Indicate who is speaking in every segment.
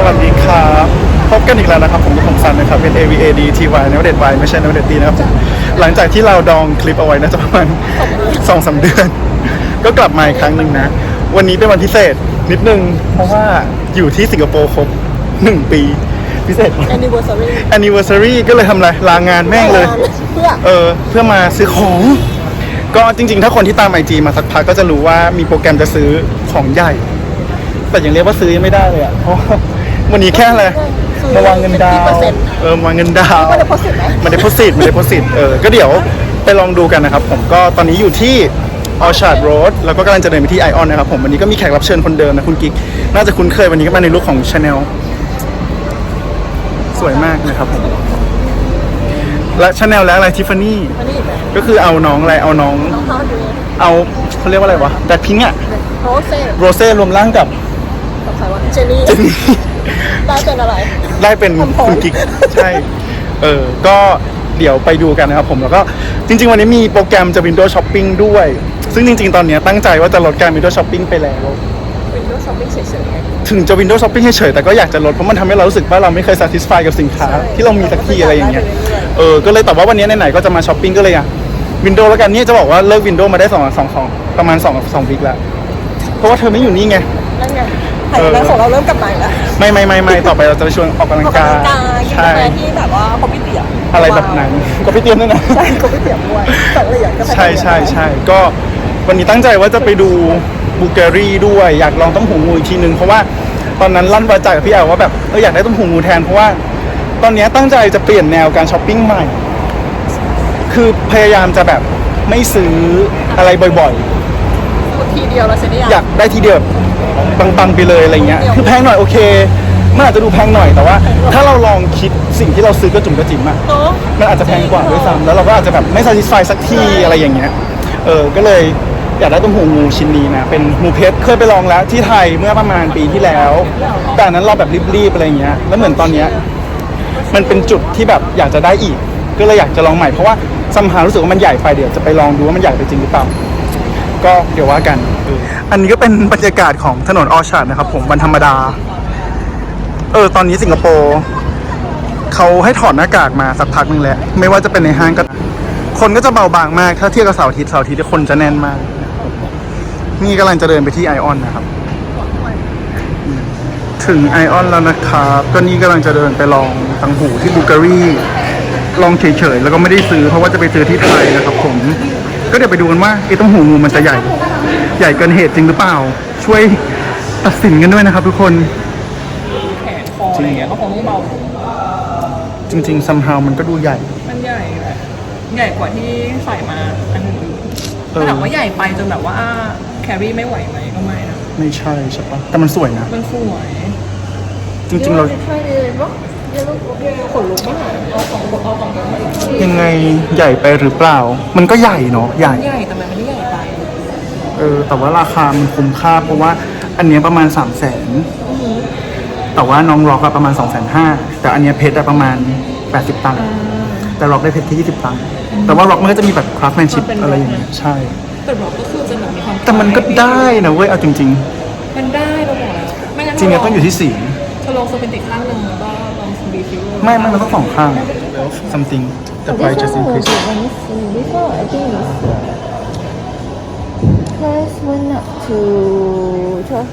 Speaker 1: สวัสดีครับพบกันอีกแล้วนะครับ ผมกับผมซันนะครับเป็น AVAD TY นวเดต Y ไม่ใช่นวเดตดีนะครับผมหลังจากที่เราดองคลิปเอาไว้น่าจะประมาณสองสามเดือน ก็กลับมาอีกครั้งหนึ่งนะ วันนี้เป็นวันพิเศษนิดนึง เพราะว่าอยู่ที่สิงคโปร์ครบหนึ่งปีพิเศษ
Speaker 2: anniversary
Speaker 1: anniversary ก็เลยทำอะไรลางานแม่งเลย
Speaker 2: เพื่อ
Speaker 1: เออเพื่อมาซื้อของ ก็จริง ๆ ถ้าคนที่ตามไอจีมาสักพักก็จะรู้ว่ามีโปรแกรมจะซื้อของใหญ่ แต่ยังเรียกว่าซื้อยังไม่ได้เลยอะเพราะว่า วันนี้แค่อะไรมาวางเงินดาวน์เออมาวางเงินดาวน์
Speaker 2: ไม่ได้โพสต์ไหม
Speaker 1: มาเด p โพสิตมาเด p โพสิตเออก็เดี๋ยวไปลองดูกันนะครับ ผมก็ตอนนี้อยู่ที่ Orchard Road แล้วก็กำลังจะเดินไปที่ไอออนนะครับผมวันนี้ก็มีแขกรับเชิญคนเดิมนะคุณกิ๊กน่าจะคุ้นเคยวันนี้ก็มาในลุคของ Chanel สวยมากนะครับผมและชาแนลและอะไรทิฟฟานี่
Speaker 2: มานี่อีกไหม
Speaker 1: ก็คือเอาน้องอะไรเอาน้อง
Speaker 2: รองเท้าดู
Speaker 1: เอาเขาเรียกว่าอะไรวะแบล็คพิงค์อะ
Speaker 2: โรเซ่
Speaker 1: โรเซ่รวมร่างกับ
Speaker 2: กับใครวะเจนี่
Speaker 1: เจนนี่
Speaker 2: ได้เป็นอะไร
Speaker 1: ได้เป็น
Speaker 2: ผม
Speaker 1: คุณกิ๊กใช่ เออ ก็เดี๋ยวไปดูกันนะครับผมแล้วก็จริง ๆ วันนี้มีโปรแกรมจะ Windows Shopping ด้วย ซึ่งจริง ๆ ตอนเนี้ยตั้งใจว่าจะลดการ Windows Shopping ไปแล้ว
Speaker 2: วินโดว์ช้อปปิ้งเฉยๆไง
Speaker 1: ถึงจะ Windows Shopping เฉยๆแต่ก็อยากจะลดเพราะมันทำให้เรารู้สึกว่าเราไม่เคย satisfy กับสินค้า
Speaker 2: ใช่
Speaker 1: ที่เรามีสักทีอะไรอย่างเงี้ย
Speaker 2: อยากได้ไปเรื่อยๆ
Speaker 1: เออก็เลยแต่ว่าวันนี้ไหนๆก็จะมาช้อปปิ้งก็เลยอะวินโดว์แล้วกันนี่จะบอกว่าเลิกวินโดว์มาได้สองสองสองประมาณสองสองวิกแล้วเพราะว่าเธอไม่อยู่นี่ไง
Speaker 2: นั่นไง หายนะของเราเริ่มกลับมาอีกแล้ว
Speaker 1: ไม่ไม่ไม่ไม่ต่อไปเราจะไปชวนออกกำลัง
Speaker 2: ออก
Speaker 1: กากำ
Speaker 2: ลั
Speaker 1: ย
Speaker 2: งกายกิน
Speaker 1: ใช่
Speaker 2: กาแฟที่แบบว่าเขาไม่เตี๋ย
Speaker 1: อะไรแบบนั้นก็พี่เตรียมด้วยนะ
Speaker 2: ใช่เขาไม่เตี๋ยด้วยสองเหรียญก็
Speaker 1: ใช่ใช่ใช่ก็วันนี้ตั้งใจว่าจะไปดูบูเกอรี่ด้วยอยากลองต้มหูงูอีกทีนึงเพราะว่าตอนนั้นลั่นวาจากับพี่แอลว่าแบบเอออยากได้ต้มหูงูแทนเพราะว่า ตอนนี้ตั้งใจจะเปลี่ยนแนวการช้อปปิ้งใหม่ คือพยายามจะแบบไม่ซื้ออะไรบ่อย
Speaker 2: ทีเดียวเราเสร็จได้
Speaker 1: ๆอยากได้ทีเดียวแบบ ปังๆไปเลยอะไรเงี้ยคือแพงหน่อยโอเคมันอาจจะดูแพงหน่อยแต่ว่า ถ้าเราลองคิดสิ่งที่เราซื้อกระจุ่มกระจิ๋มอะ
Speaker 2: เนาะ
Speaker 1: มันอาจจะแพงกว่าด้วยซ้ำแล้วเราก็อาจจะแบบไม่ satisfy สักทีอะไรอย่างเงี้ยเออก็เลยอยากได้ต้มหูงูชิ้นนี้นะ เป็นหูเพชรเคยไปลองแล้วที่ไทยเมื่อประมาณปีที่แล้ว แต่อันนั้นเราแบบรีบๆอะไรเงี้ยแล้วเหมือนตอนเนี้ยมันเป็นจุดที่แบบอยากจะได้อีก ก็เลยอยากจะลองใหม่เพราะว่าซัมหารู้สึกว่ามันใหญ่ไปเดี๋ยวจะไปลองดูว่ามันใหญ่ไปจริงหรือเปล่า ก็เดี๋ยวว่ากัน อันนี้ก็เป็นบรรยากาศของถนนออชาร์ดนะครับ ผมวันธรรมดา เออ ตอนนี้สิงคโปร์เขาให้ถอดหน้ากากมาสักพักหนึ่งแล้ว ไม่ว่าจะเป็นในห้างก็ คนก็จะเบาบางมาก ถ้าเทียบกับเสาร์อาทิตย์เสาร์อาทิตย์เนี่ยคนจะแน่นมาก นี่กำลังจะเดินไปที่ไอออนนะครับ ถึงไอออนแล้วนะครับก็นี่กำลังจะเดินไปลองตังหูที่บูการีลองเฉยๆ แล้วก็ไม่ได้ซื้อเพราะว่าจะไปซื้อที่ไทยนะครับผม ก็เดี๋ยวไปดูกันว่าไอ้ตังหูงูมันจะใหญ่ ใหญ่เกินเหตุจริงหรือเปล่า ช่วยตัดสินกันด้วยนะครับทุกคน
Speaker 2: แขนคออะไรเงี้ยก็คงต้องเบา
Speaker 1: จริงๆ somehow มันก็ดูใหญ่
Speaker 2: มันใหญ่แบบใหญ่กว่าที่ใส่มาอันอื่น
Speaker 1: เออ
Speaker 2: แต่ถามว่าใหญ่ไปจนแบบว่าแครี่ไม่ไหวไหมก็ไม่นะ
Speaker 1: ไม่ใช่ใช่ปะแต่มันสวยนะ
Speaker 2: มันสวย
Speaker 1: จริงๆเรา
Speaker 2: ใช่เลยปะเดี๋ยวลูกขนลุกมากเอาของเอาของกันมาอีก
Speaker 1: ยังไงใหญ่ไปหรือเปล่า มันก็ใหญ่เนาะใหญ่
Speaker 2: ใหญ่แต่มันไม่ได้ใหญ่ไป
Speaker 1: เออแต่ว่าราคามันคุ้มค่า เพราะว่าอันเนี้ยประมาณ3 0 0แสนแต่ว่าน้องร็อกอะประมาณ2 5 0 0 0แต่อันเนี้ยเพชรอะประมาณ80ตังค์แต่ร็อกได้เพชรที่20ตังค์แต่ว่าร็อกมันก็จะมีแบบคราฟแมนชิพอะไรอย่างเงี้ยใช่
Speaker 2: แต่บอกก็คือจะแบบมีความ
Speaker 1: แต่มันก็ได้นะเว้ยเอาจริง
Speaker 2: มันได้เราบอกแล้วไม่งั้น
Speaker 1: ๆ จริงๆต้องอยู่ที่สี
Speaker 2: เธอลองสเป็นติกข้างหนึ่งแล้วก็ลองบีฟิว
Speaker 1: ไม่ไม่มันต้องสองข้าง something the price just increase
Speaker 3: Let me see. This one I think is price went up to twelve.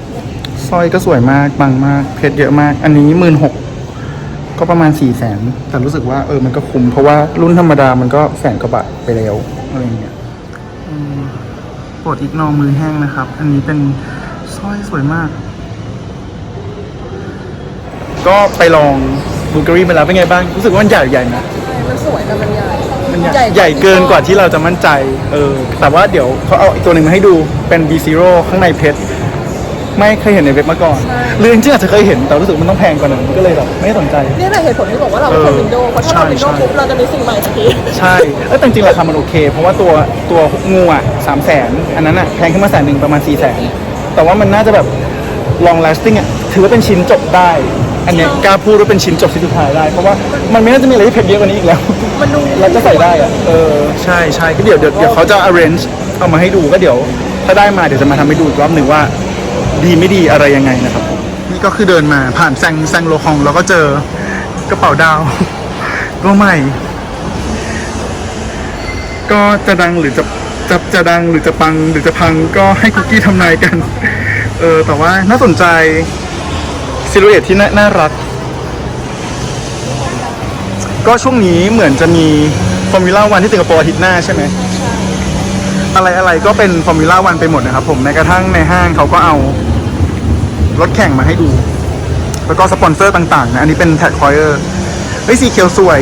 Speaker 1: สร้อยก็สวยมากบางมากเพชรเยอะมาก อันนี้หมื่นหกก็ประมาณสี่แสนแต่รู้สึกว่าเออมันก็คุ้มเพราะว่ารุ่นธรรมดามันก็แสนกว่าบาทไปแล้วอะไรอย่างเงี้ยอืมโปรดอีกนองมือแห้งนะครับ อันนี้เป็นสร้อยสวยมาก ก็ไปลองบูเกอรี่มาแล้วเป็นไงบ้าง รู้สึกว่ามันใหญ่ใหญ่นะ
Speaker 2: มันสวยแต่มันใหญ่
Speaker 1: มันใหญ่ใหญ่เกินกว่าที่เราจะมั่นใจ เออ แต่ว่าเดี๋ยวเขาเอาอีกตัวหนึ่งมาให้ดู เป็น B0 ข้างในเพชร ไม่เคยเห็นในเว็บมาก่อนหรือจริงๆอาจจะเคยเห็น แต่รู้สึกมันต้องแพงกว่านั้น ก็เลยแบบไม่ได้สนใจ
Speaker 2: นี่แหละเหตุผลที่บอกว่าเราเป็นคน
Speaker 1: เออ
Speaker 2: วินโดว์ เพราะถ้าเรา
Speaker 1: ใช่
Speaker 2: วินโดว์
Speaker 1: ใช่
Speaker 2: ปุ๊บเราจะมีสิ่งใหม่ทันที
Speaker 1: ใช่เออแต่จริงๆราคามันโอเค เพราะว่าตัวตัวงูอะสามแสนอันนั้นอะแพงขึ้นมาแสนหนึ่งประมาณสี่แสนแต่ว่ามันน่าจะแบบ long lasting อะถือว่าเป็นชิ้นจบได้ อันเนี้ยกล้าพูดว่าเป็นชิ้นจบชิ้นสุดท้ายได้ เพราะว่ามันไม่น่าจะมีอะไรที่เพชรเยอะกว่านี้อีกแล้ว
Speaker 2: มันดู
Speaker 1: เราจะใส่ได้อะเออใช่ใช่ก็เดี๋ยวเดี๋ยวเดี๋ยวเขาจะ arrange เอามาให้ดูก็เดี๋ยว ถ้าได้มาเดี๋ยวจะมาทำให้ดูอีกรอบหนึ่งว่า ดีไม่ดีอะไรยังไงนะครับนี่นี่ก็คือเดินมาผ่านแซงแซงโลคองแล้วก็เจอกระเป๋าดาว ตัวใหม่ ก็จะดังหรือจะจะจะดังหรือจะปังหรือจะพังก็ให้คุกกี้ทำนายกัน เออแต่ว่าน่าสนใจ ซิลูเอตที่น่านารัก ก็ช่วงนี้เหมือนจะมีฟอร์มูล่าวันที่สิงคโปร์อาทิตย์หน้าใช่ไหมอะไรอะไรก็เป็นฟอร์มูล่าวันไปหมดนะครับผมแม้กระทั่งในห้างเขาก็เอารถแข่งมาให้ดู แล้วก็สปอนเซอร์ต่างๆนะ อันนี้เป็นแท็กคอยเออร์เฮ้ยสีเขียวสวย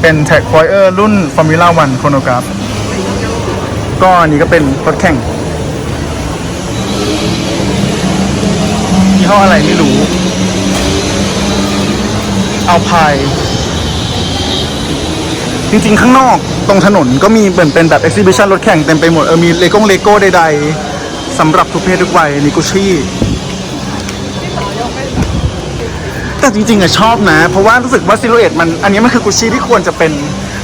Speaker 1: เป็นแท็กคอยเออร์รุ่นฟอร์มูล่าวันโครโนกราฟก็อันนี้ก็เป็นรถแข่ง ยี่ห้ออะไรไม่รู้ เอาพายจริงๆ ข้างนอกตรงถนนก็มีเหมือนเป็นแบบ e อ h i ิบิชันรถแข่งเต็มไปหมด เออมีเลโก้เลโก้ใดๆสำหรับทุกเพศทุกวัยนิกุชี่แต่จริงๆอะชอบนะ เพราะว่ารู้สึกว่าซิลูเอตมัน อันนี้มันคือกุชชี่ที่ควรจะเป็น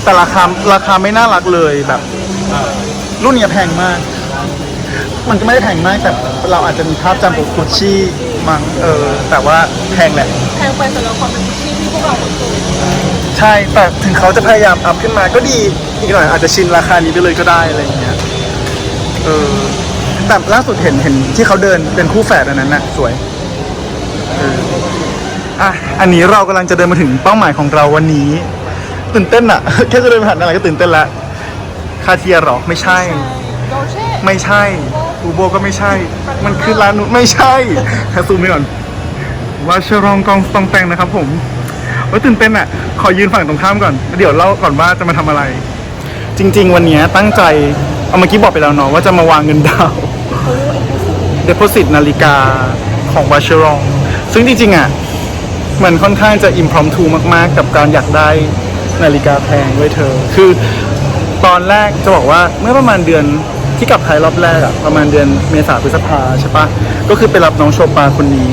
Speaker 1: แต่ราคาราคาไม่น่ารักเลยแบบ รุ่นเนี้ยแพงมาก มันก็ไม่ได้แพงมากแต่เราอาจจะมีภาพจำของกุชชี่ มั้งเออ แต่ว่าแพงแหละ
Speaker 2: แพงไปสำหรับความเป็นกุชชี่ที่พวกเราคุ้นเคย
Speaker 1: ใช่แต่ถึงเขาจะพยายามอัพขึ้นมาก็ดีอีกหน่อยอาจจะชินราคานี้ไปเลยก็ได้อะไรอย่างเงี้ยเออแต่ล่าสุดเห็นเห็นที่เขาเดินเป็นคู่แฝดอันนั้นน่ะสวยเอออะอันนี้เรากำลังจะเดินมาถึงเป้าหมายของเราวันนี้ ตื่นเต้นอะ แค่จะเดินผ่านอะไรก็ตื่นเต้นละคาเทียหรอไม่ใช่
Speaker 2: โดเช่
Speaker 1: ไม่ใช่อู โบก็ไม่ใช่ มันคือร้านนู้นไม่ใช่แค่ซูมไปก่อนวาชรองกองตองแตงนะครับ ผมว่าตื่นเต้นอะ ขอยืนฝั่งตรงข้ามก่อน เดี๋ยวเล่าก่อนว่าจะมาทำอะไร จริง ๆ วันนี้ตั้งใจ เอาเมื่อกี้บอกไปแล้วเนาะว่าจะมาวางเงินดาวเด p o s i t นาฬิกาของวาชรอง ซึ่งจริงๆอะมันค่อนข้างจะ impromptu มาก ๆ กับการอยากได้นาฬิกาแพงไว้ยเธอ คือตอนแรกจะบอกว่าเมื่อประมาณเดือน ที่กลับไทยรอบแรกอะประมาณเดือนเมษาพฤษภาใช่ปะก็คือไปรับน้องโชปาคนนี้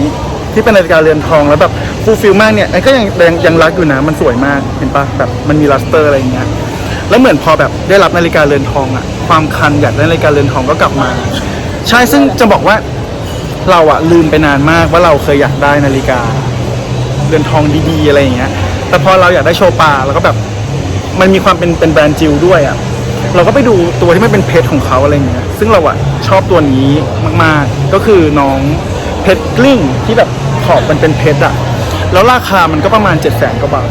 Speaker 1: ที่เป็นนาฬิกาเรือนทองแล้วแบบฟูลฟิลมากเนี่ยไอ้ก็ยังยังยังรักอยู่นะมันสวยมากเห็นปะแบบมันมีลัสเตอร์อะไรอย่างเงี้ยแล้วเหมือนพอแบบได้รับนาฬิกาเรือนทองอะความคันอยากได้นาฬิกาเรือนทองก็กลับมา ใช่ซึ่งจะบอกว่าเราอะลืมไปนานมากว่าเราเคยอยากได้นาฬิกาเรือนทองดีๆอะไรอย่างเงี้ยแต่พอเราอยากได้โชปาแล้วก็แบบมันมีความเป็นเป็นแบรนด์จิวด้วยอะ เราก็ไปดูตัวที่ไม่เป็นเพชรของเขาอะไรเงี้ยซึ่งเราอะชอบตัวนี้มากๆ ก็คือน้องเพชรกลิ้งที่แบบขอบมันเป็นเพชรอะแล้วราคามันก็ประมาณ7จ็ดแสนกว่าบาท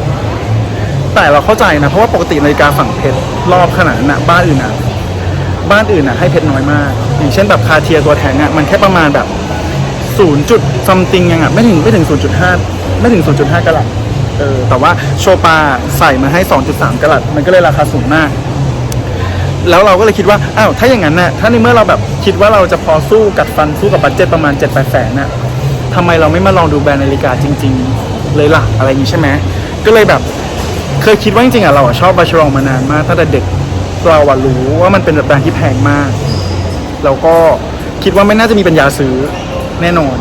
Speaker 1: แต่เราเข้าใจนะเพราะว่าปกตินาฬิกาฝั่งเพชรรอบขนาดนั้นอะบ้านอื่นอะบ้านอื่นอะให้เพชรน้อยมาก อย่างเช่นแบบคาเทียตัวแทงอะมันแค่ประมาณแบบศูนย์จุดซัมติงยังอะไม่ถึงไม่ถึง0.5ไม่ถึง0.5กะลัดเออแต่ว่าโชปาใส่มาให้ 2.3 กะลัด มันก็เลยราคาสูงมาก แล้วเราก็เลยคิดว่าอ้าวถ้าอย่างนั้นน่ะถ้าในเมื่อเราแบบคิดว่าเราจะพอสู้กัดฟันสู้กับบัตเจ็ตประมาณ7 8แสนน่ะทำไมเราไม่มาลองดูแบรนด์นาฬิกาจริง ๆ เลยล่ะอะไรอย่างนี้ใช่ไหมก็เลยแบบเคยคิดว่าจริงๆอะเราอะชอบบาชรองมานานมากตั้งแต่เด็กเราอะรู้ว่ามันเป็นแบรนด์ที่แพงมากเราก็คิดว่าไม่น่าจะมีปัญญาซื้อแน่นอน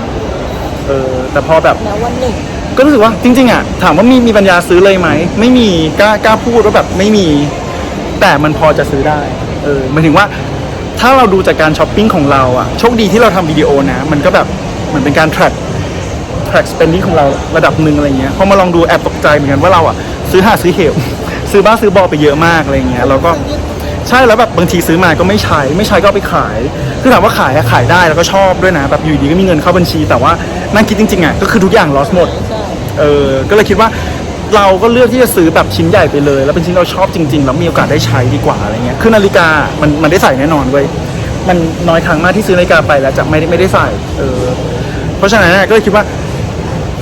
Speaker 1: เออแต่พอแบบ
Speaker 2: แล้ววันหนึ่ง
Speaker 1: ก็รู้สึกว่าจริงๆอะถามว่ามีมีปัญญาซื้อเลยไหมไม่มีกล้ากล้าพูดว่าแบบไม่มี แต่มันพอจะซื้อได้เออหมายถึงว่าถ้าเราดูจากการช้อปปิ้งของเราอะโชคดีที่เราทำวิดีโอนะ มันก็แบบเหมือนเป็นการ track track spending ของเราระดับหนึ่งอะไรเงี้ยพอมาลองดูแอบตกใจเหมือนกันว่าเราอะซื้อหาซื้อเหวซื้อบ้าซื้อบอไปเยอะมากอะไรเงี้ยเราก็ใช่แล้วแบบบางทีซื้อมาก็ไม่ใช้ไม่ใช้ก็ไปขาย คือถามว่าขายอะขายได้แล้วก็ชอบด้วยนะ แบบอยู่ดีก็มีเงินเข้าบัญชี แต่ว่านั่งคิดจริงๆอะก็คือทุกอย่าง loss หมดเออก็เลยคิดว่า เราก็เลือกที่จะซื้อแบบชิ้นใหญ่ไปเลย แล้วเป็นชิ้นเราชอบจริงๆแล้วมีโอกาสได้ใช้ดีกว่าอะไรเงี้ยคือนาฬิกามันมันได้ใส่แน่นอนเว้ยมันน้อยครั้งมากที่ซื้อนาฬิกาไปแล้วจะไม่ได้ไม่ได้ใส่เออเพราะฉะนั้นก็เลยคิดว่า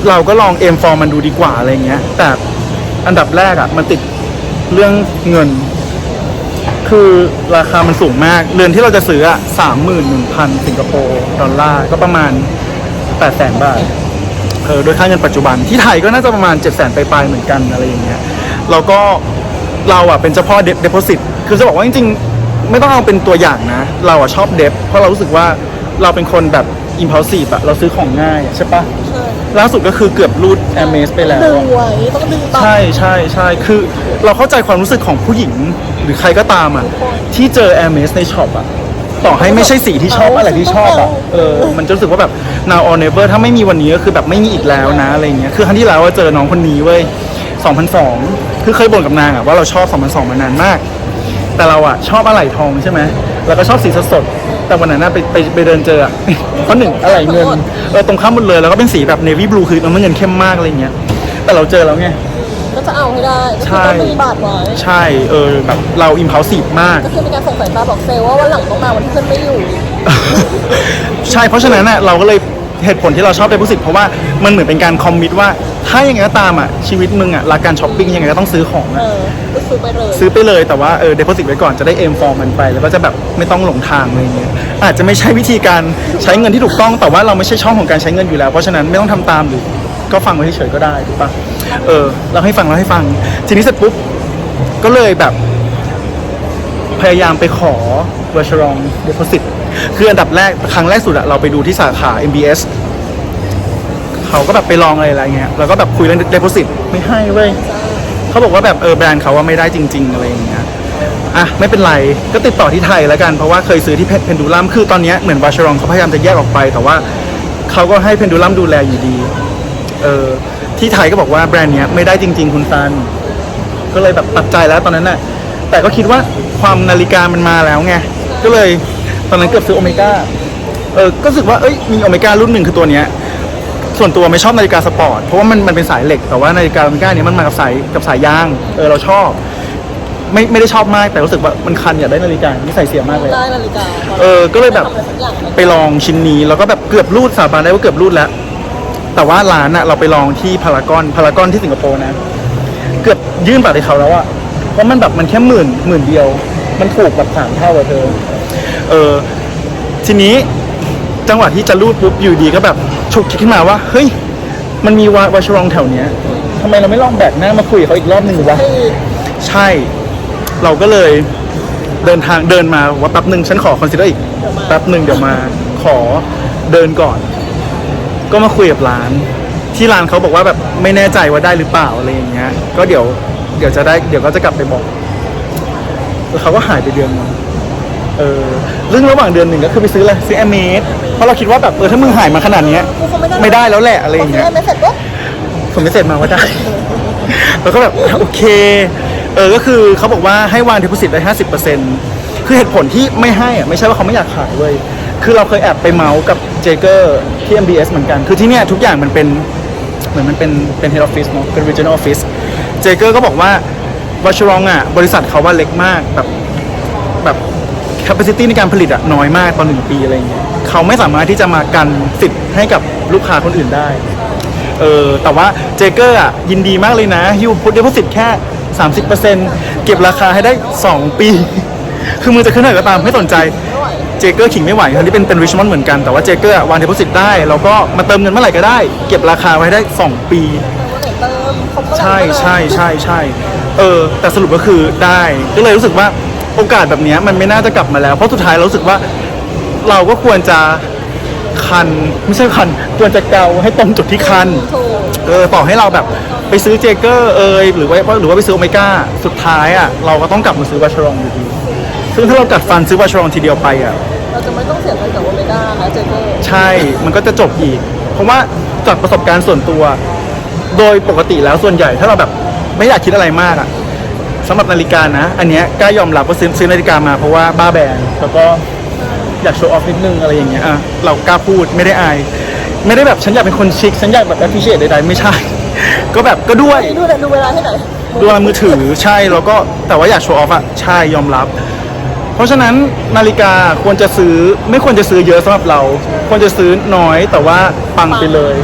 Speaker 1: เราก็ลองเอมฟอร์มันดูดีกว่าอะไรเงี้ย แต่อันดับแรกอะมันติดเรื่องเงิน คือราคามันสูงมากเรือนที่เราจะซื้ออะสามหมื่นหนึ่งพันสิงคโปร์ดอลลาร์ก็ประมาณแปดแสนบาท เออโดยค่าเงินปัจจุบันที่ไทยก็น่าจะประมาณเจ็ดแสนปลายๆเหมือนกันอะไรอย่างเงี้ยเราก็เราอะเป็นเจ้าพ่อเด p โพสิตคือจะบอกว่าจริงๆ ไม่ต้องเอาเป็นตัวอย่างนะ เราอะชอบเด p เพราะเรารู้สึกว่าเราเป็นคนแบบ impulsive อะเราซื้อของง่ายอะใช่ปะ
Speaker 2: ใช่
Speaker 1: ล่าสุดก็คือเกือบรูดแอมเมสไปแล้ว
Speaker 2: ดึงไว้ต้องดึงต่อ
Speaker 1: ใช่ใช่ใช่คือเราเข้าใจความรู้สึกของผู้หญิงหรือใครก็ตามอะ ที่เจอ Air m a s ในช็อปอะ ต่อให้ไม่ใช่สีที่ชอบอะไรที่ชอบอะเออมันจะรู้สึกว่าแบบ now or never ถ้าไม่มีวันนี้ก็คือแบบไม่มีอีกแล้วนะอะไรเงี้ยคือครั้งที่แล้วว่าเจอน้องคนนี้เว้ย2002 คือเคยบ่นกับนางอะว่าเราชอบ 2002 มานานมาก แต่เราอะชอบอะไหล่ทองใช่ไหมแล้วก็ชอบสีสดๆแต่วันนั้นน่ะไปไปไปเดินเจออะเพราะหนึ่งอะไหล่เงินเออตรงข้ามหมดเลยแล้วก็เป็นสีแบบ navy blue คือมันเงินเข้มมากอะไรเงี้ยแต่เราเจอแล้วไง
Speaker 2: ก็จะเอา ให้ได้ก็
Speaker 1: ใช่
Speaker 2: คือต้องมีบาทไว้
Speaker 1: ใช่เออแบบเรา impulsive มาก
Speaker 2: ก็คือมีการส่งสายตาบอกเซลล์ว่าวันหลังต้องมาวันที่เพื่อนไม่อยู่
Speaker 1: ใช่เพราะฉะนั้นน่ะเราก็เลยเหตุผลที่เราชอบเด p สิตเพราะว่ามันเหมือนเป็นการคอมมิตว่า ถ้าอย่างไงก็ตามอะชีวิตมึงอะรักการช้อปปิ้งยังไงก็ต้องซื้อของ
Speaker 2: เอ
Speaker 1: อะ
Speaker 2: อก็ซื้อไปเลย
Speaker 1: ซื้อไปเลยแต่ว่าเออเด p สิตไว้ก่อนจะได้เอมฟอร์มันไป แล้วก็จะแบบไม่ต้องหลงทางอะไรเงี้ยอาจจะไม่ใช่วิธีการใช้เงินที่ถูกต้องแต่ว่าเราไม่ใช่ช่องของการใช้เงินอยู่แล้ว เพราะฉะนั้นไม่ต้องทำตามหรือก็ฟังไว้เฉยๆก็ได้ถูกปะ เออ เราให้ฟังเราให้ฟัง ทีนี้เสร็จปุ๊บ ก็เลยแบบ พยายามไปขอ v i r t u a l Deposit คืออันดับแรกครั้งแรกสุดอะเราไปดูที่สาขา MBS เขาก็แบบไปลองอะไรอะไรเงี้ยแล้วก็แบบคุยเรื่อง Deposit ไม่ให้เว้ยเขาบอกว่าแบบเออแบรนด์เขาว่าไม่ได้จริง ๆ อะไรอย่างเงี้ยอะไม่เป็นไรก็ติดต่อที่ไทยแล้วกัน เพราะว่าเคยซื้อที่เพนดูลัมคือตอนเนี้ยเหมือนวาชรองเขาพยายามจะแยกออกไป แต่ว่าเขาก็ให้เพนดูลัมดูแลอยู่ดี เออ ที่ไทยก็บอกว่าแบรนด์เนี้ยไม่ได้จริง ๆ คุณซัน ก็เลยแบบตัดใจแล้วตอนนั้นน่ะ แต่ก็คิดว่าความนาฬิกามันมาแล้วไง ก็เลยตอนนั้นเกือบซื้อโอเมก้า เออ ก็รู้สึกว่า เอ้ย มีโอเมก้ารุ่นหนึ่งคือตัวเนี้ย ส่วนตัวไม่ชอบนาฬิกาสปอร์ต เพราะว่ามันมันเป็นสายเหล็ก แต่ว่านาฬิกาโอเมก้าเนี้ยมันมากับสายกับสายยาง เออ เราชอบ ไม่ไม่ได้ชอบมาก แต่รู้สึกว่ามันคันอยากได้นาฬิกานี่ใส่เสียมากเลย
Speaker 2: ได้นาฬิกา
Speaker 1: เออ ก็เลยแบบ
Speaker 2: ทำอะไรสักอย่าง
Speaker 1: ไปลองชิ้นนี้ แล้วก็แบบเกือบรูดสาบานได้ว่าเกือบรูดแล้ว แต่ว่าร้านอะเราไปลองที่พารากอนพารากอนที่สิงคโปร์นะ เกือบยื่นบัตรให้เขาแล้วอะเพราะมันแบบมันแค่หมื่นหมื่นเดียว มันถูกแบบสามเท่าอะเธอเออทีนี้จังหวะที่จะรูดปุ๊บอยู่ดีก็แบบฉุกคิดขึ้นมาว่า เฮ้ย มันมีวาวาชรองแถวเนี้ยทำไมเราไม่ลองแบกหน้ามาคุยเขาอีกรอบหนึ่งวะ
Speaker 2: ให้
Speaker 1: ใช่ เราก็เลยเดินทางเดินมาว่าแป๊บหนึ่งฉันขอคอนซิเดอร์อีกแป๊บหนึ่งเดี๋ยวมาขอเดินก่อน ก็มาคุยกับร้าน ที่ร้านเขาบอกว่าแบบไม่แน่ใจว่าได้หรือเปล่าอะไรอย่างเงี้ย ก็เดี๋ยวเดี๋ยวจะได้เดี๋ยวก็จะกลับไปบอกแล้วเขาก็หายไปเดือนหนึงเออเรื่องระหว่างเดือนหนึ่งก็คือไปซื้ออะไรซื้อแอมเมสเพราะเราคิดว่าแบบเออถ้ามึงหายมาขนาดเนี้ย
Speaker 2: กูคงไม่ได้
Speaker 1: ไม่ได้แล้วแหละอะไรอย่างเงี้ย
Speaker 2: พซื้ไม่เสร็จปุ๊บ
Speaker 1: ผมไม่เสร็จมาว่าได้ แล้วก็แบบโอเค เออ ก็คือเขาบอกว่าให้วาง deposit ได้50%คือเหตุผลที่ไม่ให้อะไม่ใช่ว่าเขาไม่อยากขายเว้ย คือเราเคยแอบไปเมาส์กับ เจเกอร์ที่ MBS เหมือนกัน คือที่เนี่ยทุกอย่างมันเป็นเหมือนมันเป็นเป็น head office เนาะเป็น regional office เจเกอร์ก็บอกว่าวาชรองอะบริษัทเขาว่าเล็กมากแบบแบบ capacity ในการผลิตอะน้อยมากตอนหนึ่งปีอะไรเงี้ยเขาไม่สามารถที่จะมากันสิทธิ์ให้กับลูกค้าคนอื่นได้เออแต่ว่าเจเกอร์อะยินดีมากเลยนะฮิวพุทเดพสิตแค่ 30%เก็บราคาให้ได้ 2 ปี คือมือจะขึ้นเท่าไหร่ก็ตามไม่สนใจ เจเกอร์ขิงไม่ไหวทั้งที่เป็นเป็นริชมอนด์เหมือนกันแต่ว่าเจเกอร์วางเดพ o สิตได้ แล้วก็มาเติมเงินเมื่อไหร่ก็ได้ เก็บราคาไว้ได้ 2 ปี
Speaker 2: วันไหนเติมครบเมื่อไหร่
Speaker 1: ใช่
Speaker 2: ก็เติม
Speaker 1: ใช่ใช่ใช่เออแต่สรุปก็คือได้ก็เลยรู้สึกว่าโอกาสแบบเนี้ยมันไม่น่าจะกลับมาแล้ว เพราะสุดท้ายเรารู้สึกว่าเราก็ควรจะคัน ไม่ใช่คัน ควรจะเกาให้ตรงจุดที่คัน
Speaker 2: ถูก
Speaker 1: เออต่อให้เราแบบไปซื้อเจเกอร์เอยหรือว่าหรือว่าไปซื้อโอเมก้าสุดท้ายอะเราก็ต้องกลับมาซื้อวาชรองอยู่ดี ซึ่งถ้าเรากัดฟันซื้อวาชรองทีเดียวไปอะ
Speaker 2: เราจะไม่ต้องเสียใจกับโอเมก้านะเจเกอร์
Speaker 1: ใช่ มันก็จะจบอีก เพราะว่าจากประสบการณ์ส่วนตัว โดยปกติแล้วส่วนใหญ่ ถ้าเราแบบไม่อยากคิดอะไรมากอะสำหรับนาฬิกานะ อันเนี้ยกล้ายอมรับว่าซื้อซื้อนาฬิกามาเพราะว่าบ้าแบรนด์แล้วก็อยากโชว์ออฟนิดนึงอะไรอย่างเงี้ยอะเรากล้าพูดไม่ได้อาย ไม่ได้แบบฉันอยากเป็นคนชิคฉันอยากแบบ appreciate ใดๆไม่ใช่ ก็แบบก็ด้วย
Speaker 2: ดูเลยดูเวลาให้หน่อย
Speaker 1: ดูมือถือใช่แล้วก็แต่ว่าอยากโชว์ออฟอะใช่ยอมรับ เพราะฉะนั้นนาฬิกาควรจะซื้อไม่ควรจะซื้อเยอะสำหรับเรา ควรจะซื้อน้อยแต่ว่าปังไปเลย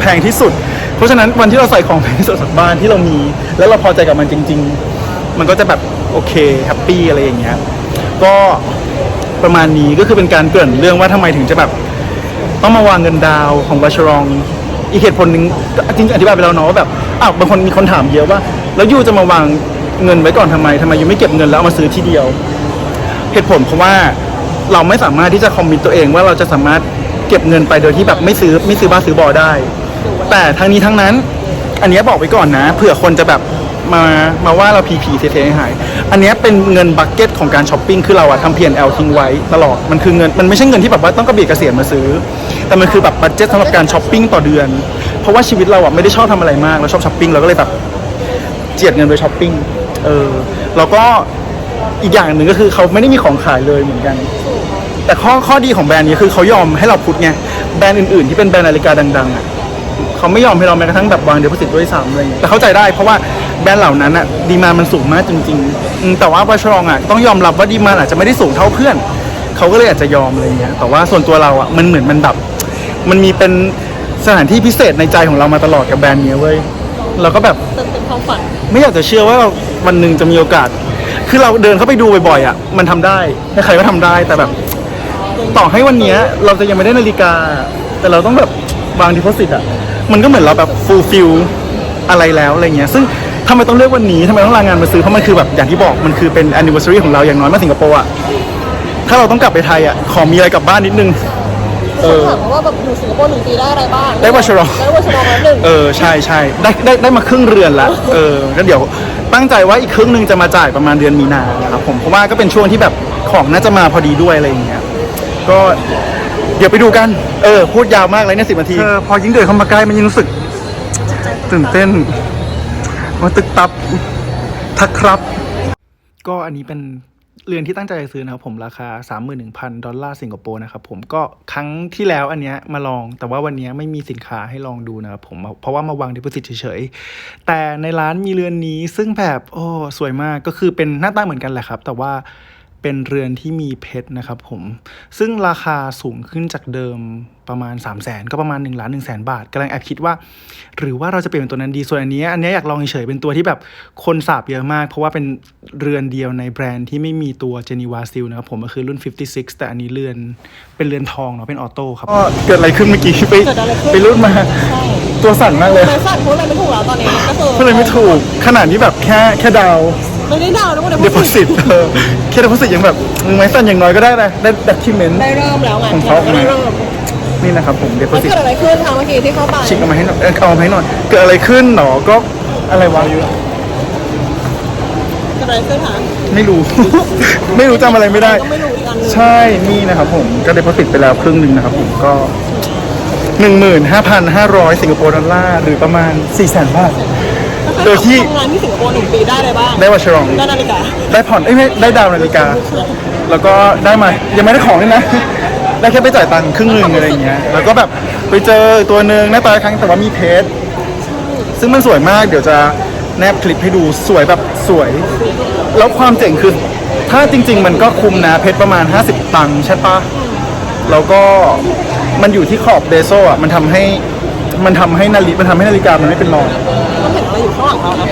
Speaker 1: แพงที่สุด เพราะฉะนั้นวันที่เราใส่ของแพงที่สุดจากบ้านที่เรามี แล้วเราพอใจกับมันจริง ๆ มันก็จะแบบโอเคแฮปปี้อะไรอย่างเงี้ยก็ประมาณนี้ก็คือเป็นการเกริ่นเรื่องว่าทำไมถึงจะแบบต้องมาวางเงินดาวของบาชรองอีกเหตุผลหนึ่งจริงๆอธิบายไปแล้วเนาะว่าแบบอ้าวบางคนมีคนถามเยอะว่า แล้วยูจะมาวางเงินไว้ก่อนทำไมทำไมยูไม่เก็บเงินแล้วเอามาซื้อทีเดียว เหตุผลเพราะว่าเราไม่สามารถที่จะคอมมิตตัวเองว่าเราจะสามารถเก็บเงินไปโดยที่แบบไม่ซื้อไม่ซื้อบ้านซื้อบอได้ แต่ทั้งนี้ทั้งนั้น อันนี้บอกไว้ก่อนนะเผื่อคนจะแบบมามาว่าเราพีพีเทๆหาย อันนี้เป็นเงินบัคเก็ตของการช้อปปิ้งคือเราอะทำ P&L ทิ้งไว้ตลอดมันคือเงินมันไม่ใช่เงินที่แบบว่าต้องกระเบียดกระเสียนมาซื้อ แต่มันคือแบบบัตเจ็ตสำหรับการช้อปปิ้งต่อเดือน เพราะว่าชีวิตเราอะไม่ได้ชอบทำอะไรมากเราชอบช้อปปิ้งเราก็เลยแบบเจียดเงินไปช้อปปิ้งเออแล้วก็ อีกอย่างหนึ่งก็คือเขาไม่ได้มีของขายเลยเหมือนกัน แต่ข้อข้อดีของแบรนด์นี้คือเขายอมให้เราพุทไงแบรนด์อื่นๆที่เป็นแบรนด์นาฬิกาดังๆอะเขาไม่ยอมให้เราแม้กระทั่งแบบวางเด p อ s ิ t ด้วยซ้ำอะไรเงี้ยแต่เข้าใจได้เพราะว่าแบรนด์เหล่านั้นอะดีมามันสูงมากจริงๆอืมแต่ว่าบาชรองอะต้องยอมรับว่าดีมาอาจจะไม่ได้สูงเท่าเพื่อนเขาก็เลยอาจจะยอมอะไรเงี้ยแต่ว่าส่วนตัวเราอะมันเหมือนมันแบบมันมีเป็นสถานที่พิเศษในใจของเรามาตลอดกับแบรนด์เนี้ยเว้ยเราก็แบบ
Speaker 2: เติมเต็มความฝัน
Speaker 1: ไม่อยากจะเชื่อว่าวันหนึ่งจะมีโอกาส คือเราเดินเข้าไปดูบ่อยๆอะมันทำได้ใครๆก็ทำได้แต่แบบ ต่อให้วันเนี้ยเราจะยังไม่ได้นาฬิกา แต่เราต้องแบบวางดิ p o สิตอะมันก็เหมือนเราแบบฟูลฟิลอะไรแล้วอะไรเงี้ยซึ่งทำไมต้องเลือกวันนี้ทำไมต้องลางานมาซื้อเพราะมันคือแบบอย่างที่บอกมันคือเป็น anniversary ของเราอย่างน้อยมาสิงคโปร์อะถ้าเราต้องกลับไปไทยอะขอมีอะไรกลับบ้านนิดนึง เออ
Speaker 2: ถามว่าแบบอยู่สิงคโปร์หนึ่งปีได้อะไรบ้าง
Speaker 1: ได้วาชรอง
Speaker 2: ได้วาชรองแล้วหนึ่ง
Speaker 1: เออใช่ใช่ได้ได้ได้มาครึ่งเรือนละเออก็เดี๋ยว ตั้งใจว่าอีกครึ่งหนึ่งจะมาจ่ายประมาณเดือนมีนานะครับผมเพราะว่าก็เป็นช่วงที่แบบของน่าจะมาพอดีด้วยอะไรอย่างเงี้ยก็เดี๋ยวไปดูกันเออพูดยาวมากเลยเนี่ยสิบนาที เออพอยิ่งเดินเข้ามาใกล้มันยิ่งรู้สึก ตื่นเต้นว่าตึกตับทักครับ ก็อันนี้เป็น เรือนที่ตั้งใจจะซื้อนะครับผมราคา 31,000 ดอลลาร์สิงคโปร์นะครับผมก็ครั้งที่แล้วอันเนี้ยมาลอง แต่ว่าวันเนี้ยไม่มีสินค้าให้ลองดูนะครับผมเพราะว่ามาวางดิ p o สิตเฉยๆ แต่ในร้านมีเรือนนี้ซึ่งแบบโอ้สวยมากก็คือเป็นหน้าตาเหมือนกันแหละครับ แต่ว่า เป็นเรือนที่มีเพชรนะครับผม ซึ่งราคาสูงขึ้นจากเดิมประมาณ 3 0 0แสนก็ประมาณ1ล้าน1แสนบาทกำลังแอบคิดว่า หรือว่าเราจะเปลี่ยนเป็นตัวนั้นดี ส่วนอันเนี้ยอันเนี้ยอยากลองเฉยๆเป็นตัวที่แบบคนสาบเยอะมาก เพราะว่าเป็นเรือนเดียวในแบรนด์ที่ไม่มีตัวเจนีวาซิลนะครับผมก็คือรุ่น 56 แต่อันนี้เรือนเป็นเรือนทองเนาะเป็นออโต้ครับก็เกิดอะไรขึ้นเมื่อกี้ไป
Speaker 2: เกิดอะไรขึ้น
Speaker 1: ไปรุ่นมา
Speaker 2: ใช่
Speaker 1: ตัวสั่นมากเลย
Speaker 2: ไม่สั่นพูดอะไรไม่ถูกแล้วตอนนี้ก็คือ
Speaker 1: ก็เลยไม่ถูกขนาดนี้แบบแค่แค่ดาว
Speaker 2: ไม่ได้ดาวนะ
Speaker 1: เด p o สิตเออแค่เด p o สิตยังแบบมือไม้สั่นอย่างน้อยก็ได้นะได้ดักทิเมนต์
Speaker 2: ได้เริ่มแล้วไง
Speaker 1: ของเขา
Speaker 2: ก็ได้เริ่ม
Speaker 1: นี่นะครับผมเด p o
Speaker 2: มัน
Speaker 1: สิต
Speaker 2: เกิดอะไรขึ้นคะเมื่อกี้ที่เข้าไป
Speaker 1: ชิคเอามาให้หน่อยเออเอามาให้หน่อยเกิดอะไรขึ้นหนอก็อะไรวะ
Speaker 2: เกิดอะไรขึ้นคะ
Speaker 1: ไม่รู้ ไม่รู้จำอะไรไม่ได้
Speaker 2: ก็ไม่รู้อีกอันหนึง
Speaker 1: ใช่นี่นะครับผมก็ได้พอติดไปแล้วครึ่งหนึ่งนะครับผมก็หนึ่งหมื่นห้าพันห้าร้อยสิงคโปร์ดอลลาร์หรือประมาณสี่แสนบาท โดยที่
Speaker 2: ทำงานที่สิงคโปร์หนึ่งปีได้อะไรบ้าง
Speaker 1: ได้วัชรอง
Speaker 2: ได้นาฬิกา
Speaker 1: ได้ผ่อนเอ้ยไม่ได้ดาวนาฬิกา แล้วก็ได้มายังไม่ได้ของเลยนะ ได้แค่ไปจ่ายตังค์ครึ่งหนึ่งอะไรอย่างเงี้ย แล้วก็แบบไปเจอตัวหนึ่งหน้าตาครั้งแต่ว่ามีเพชรซึ่งมันสวยมากเดี๋ยวจะแนบคลิปให้ดูสวยแบบสวย แล้วความเจ๋งคือ ถ้าจริง ๆ มันก็คุ้มนะเพชรประมาณ 50 ตังค์ใช่ปะแล้วก็มันอยู่ที่ขอบเบโซอะมันทำให้ มันทำให้นาฬิมันทำให้นาฬิกามันไม่เป็นรอย
Speaker 2: ต้องเห็นอะไรอยู่ข้างหลังเรานะ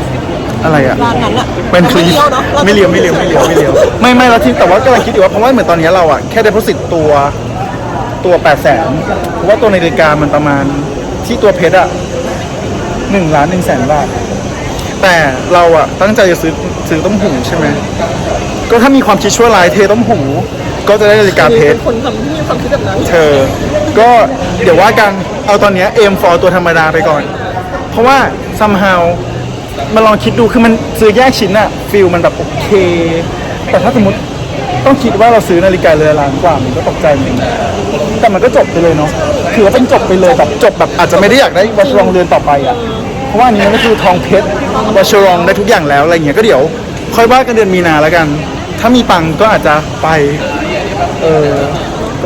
Speaker 1: อะไรอะ
Speaker 2: ร้านนั้นอะ
Speaker 1: เป็นค
Speaker 2: ไม่เลี้ยวเนาะา
Speaker 1: ไม่เลี้ยวไม่เลี้ยวไม่เลี้ยวไม่เลี้ยวไม่ไม่แล้วที่แต่ว่ากำลังคิดอยู่ว่าเพราะว่าเหมือนตอนนี้เราอะแค่ได้พสิตตัวตัวแปดแสนเพราะว่าตัวนาฬิกามันประมาณที่ตัวเพชรอะหนึ่งล้านหนึ่งแสนบาทแต่เราอะตั้งใจจะซื้อซื้อต้มหูใช่ไหมก็ถ้ามีความคิดชั่วร้ายเทต้มหู ก็จะได้นาฬิกาเพชร
Speaker 2: เป็นคนทำที่ ความคิดแบบนั้น
Speaker 1: เธอ ก็เดี๋ยวว่ากัน เอาตอนเนี้เอ็มฟอตัวธรรมดาไปก่อน เพราะว่า somehow มาลองคิดดูคือมันซื้อแยกชิ้นอะฟิลมันแบบโอเค แต่ถ้าสมมติต้องคิดว่าเราซื้อนาฬิกาเรือล้านกว่ามันก็ตกใจเหมือนกันแต่มันก็จบไปเลยเนาะคือว่าเป็นจบไปเลยแบบจบแบบอาจจะไม่ได้อยากได้วัชรองเรือนต่อไปอะเพราะว่าอันนี้มันก็คือทองเพชรวัชรองได้ทุกอย่างแล้วอะไรเงี้ยก็เดี๋ยว ค่อยว่ากันเดือนมีนาแล้วกัน ถ้ามีปังก็อาจจะไป เออ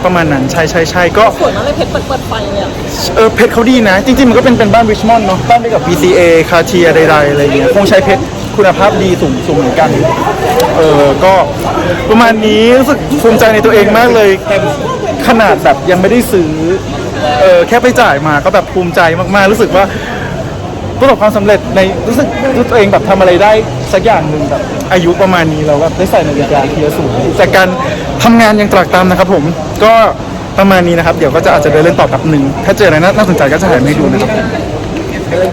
Speaker 1: ประมาณนั้นใช่ใช่ใช่ก็
Speaker 2: สวยมากเลยเพชรเปิดเปิดไฟเลยอะ
Speaker 1: เออเพชรเขาดีนะ จริง ๆ มันก็เป็นเป็นบ้านริชมอนด์เนาะบ้านเดียวกับ PCA คาเทียใดๆอะไรเงี้ยคงใช้เพชรคุณภาพดีสูงสูงเหมือนกัน เออก็ประมาณนี้รู้สึกภูมิใจในตัวเองมากเลยขนาดแบบยังไม่ได้ซื้อเออแค่ไปจ่ายมาก็แบบภูมิใจมากๆรู้สึกว่า ประสบความสำเร็จในรู้สึกรู้ตัวเองแบบทำอะไรได้สักอย่างหนึ่งแบบอายุประมาณนี้เราแบบได้ใส่นาฬิกาทียสูงจากการทำงานยังตรากตรำนะครับผมก็ประมาณนี้นะครับ เดี๋ยวก็จะอาจจะเดินเล่นต่อกับหนึ่งถ้าเจออะไรน่าน่าสนใจก็จะถ่ายมาให้ดูนะครับ